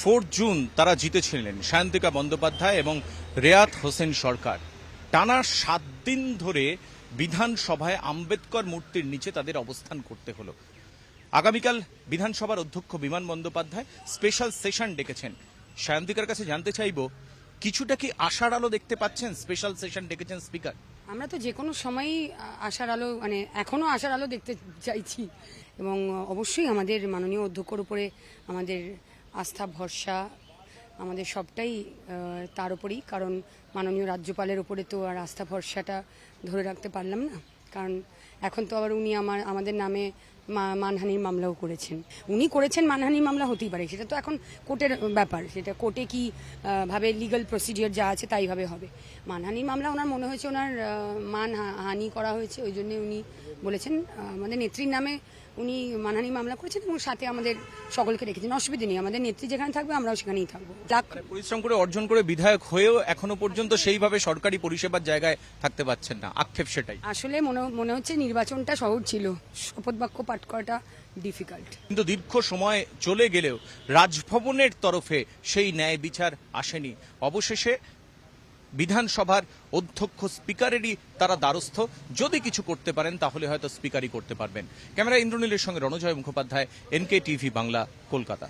Four June তারা জিতেছিলেন, সায়ন্তিকা বন্দ্যোপাধ্যায় এবং রেয়াত হোসেন সরকার। টানা সাত দিন ধরে বিধানসভায় আম্বেদকর মূর্তির নিচে তাদের অবস্থান করতে হলো। আগামীকাল বিধানসভার অধ্যক্ষ বিমান বন্দ্যোপাধ্যায় স্পেশাল সেশন ডেকেছেন। সায়ন্তিকার কাছে জানতে চাইব, কিছুটা কি আশার আলো দেখতে পাচ্ছেন স্পেশাল সেশন ডেকেছেন স্পিকার আমরা তো যে কোনো সময়ই আশার আলো মানে এখনও আশার আলো দেখতে চাইছি এবং অবশ্যই আমাদের মাননীয় অধ্যক্ষর উপরে আমাদের আস্থা, ভরসা আমাদের সবটাই তার উপরেই। কারণ মাননীয় রাজ্যপালের উপরে তো আর আস্থা, ভরসাটা ধরে রাখতে পারলাম না। কারণ এখন তো আবার উনি আমার, আমাদের নামে মানহানির মামলাও করেছেন। উনি করেছেন মানহানির মামলা হতেই পারে সেটা তো এখন কোর্টের ব্যাপার। সেটা কোর্টে কি ভাবে লিগাল প্রসিডিওর যা আছে তাইভাবে হবে। মানহানির মামলা ওনার মনে হয়েছে ওনার মান হানি করা হয়েছে ওই জন্যে উনি বলেছেন আমাদের নেত্রীর নামে উনি মানহানি মামলা করেছেন এবং সাথে আমাদের সকলকে রেখেছেন। অসুবিধা নেই আমাদের নেত্রী যেখানে থাকবে আমরাও সেখানেই থাকব। মানে পরিশ্রম করে অর্জন করে বিধায়ক হয়েও এখনও পর্যন্ত সেইভাবে সরকারি পরিষেবার জায়গায় থাকতে পারছেন না। আক্ষেপ সেটাই। আসলে মনে মনে হচ্ছে নির্বাচনটা সহজ ছিল। শপথ বাক্য পাঠ করাটা ডিফিকাল্ট। কিন্তু দীর্ঘ সময় চলে গেলেও রাজভবনের তরফে সেই ন্যায় বিচার আসেনি। অবশেষে বিধানসভার অধ্যক্ষ স্পিকারেরই তারা দ্বারস্থ। যদি কিছু করতে পারেন, তাহলে হয়তো স্পিকারই করতে পারবেন। ক্যামেরা ইন্দ্রনীলের সঙ্গে রণজয় মুখোপাধ্যায় এনকে টিভি বাংলা, কলকাতা।